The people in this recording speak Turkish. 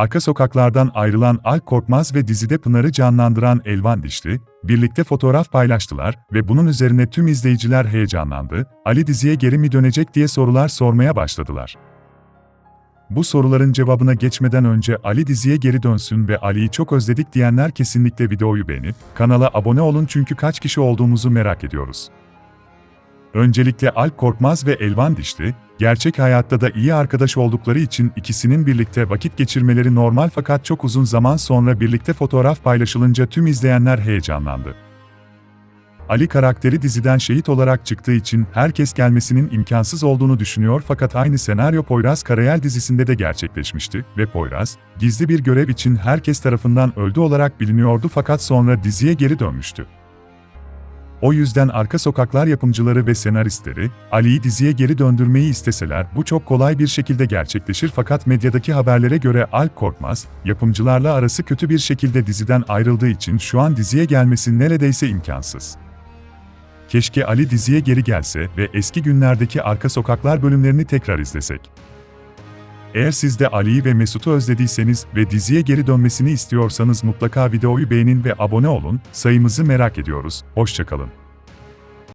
Arka sokaklardan ayrılan Alp Korkmaz ve dizide Pınar'ı canlandıran Elvan Dişli, birlikte fotoğraf paylaştılar ve bunun üzerine tüm izleyiciler heyecanlandı, Ali diziye geri mi dönecek diye sorular sormaya başladılar. Bu soruların cevabına geçmeden önce Ali diziye geri dönsün ve Ali'yi çok özledik diyenler kesinlikle videoyu beğenip, kanala abone olun çünkü kaç kişi olduğumuzu merak ediyoruz. Öncelikle Alp Korkmaz ve Elvan Dişli, gerçek hayatta da iyi arkadaş oldukları için ikisinin birlikte vakit geçirmeleri normal fakat çok uzun zaman sonra birlikte fotoğraf paylaşılınca tüm izleyenler heyecanlandı. Ali karakteri diziden şehit olarak çıktığı için herkes gelmesinin imkansız olduğunu düşünüyor fakat aynı senaryo Poyraz Karayel dizisinde de gerçekleşmişti ve Poyraz, gizli bir görev için herkes tarafından öldü olarak biliniyordu fakat sonra diziye geri dönmüştü. O yüzden arka sokaklar yapımcıları ve senaristleri, Ali'yi diziye geri döndürmeyi isteseler bu çok kolay bir şekilde gerçekleşir fakat medyadaki haberlere göre Alp Korkmaz, yapımcılarla arası kötü bir şekilde diziden ayrıldığı için şu an diziye gelmesi neredeyse imkansız. Keşke Ali diziye geri gelse ve eski günlerdeki arka sokaklar bölümlerini tekrar izlesek. Eğer siz de Ali'yi ve Mesut'u özlediyseniz ve diziye geri dönmesini istiyorsanız mutlaka videoyu beğenin ve abone olun, sayımızı merak ediyoruz. Hoşçakalın.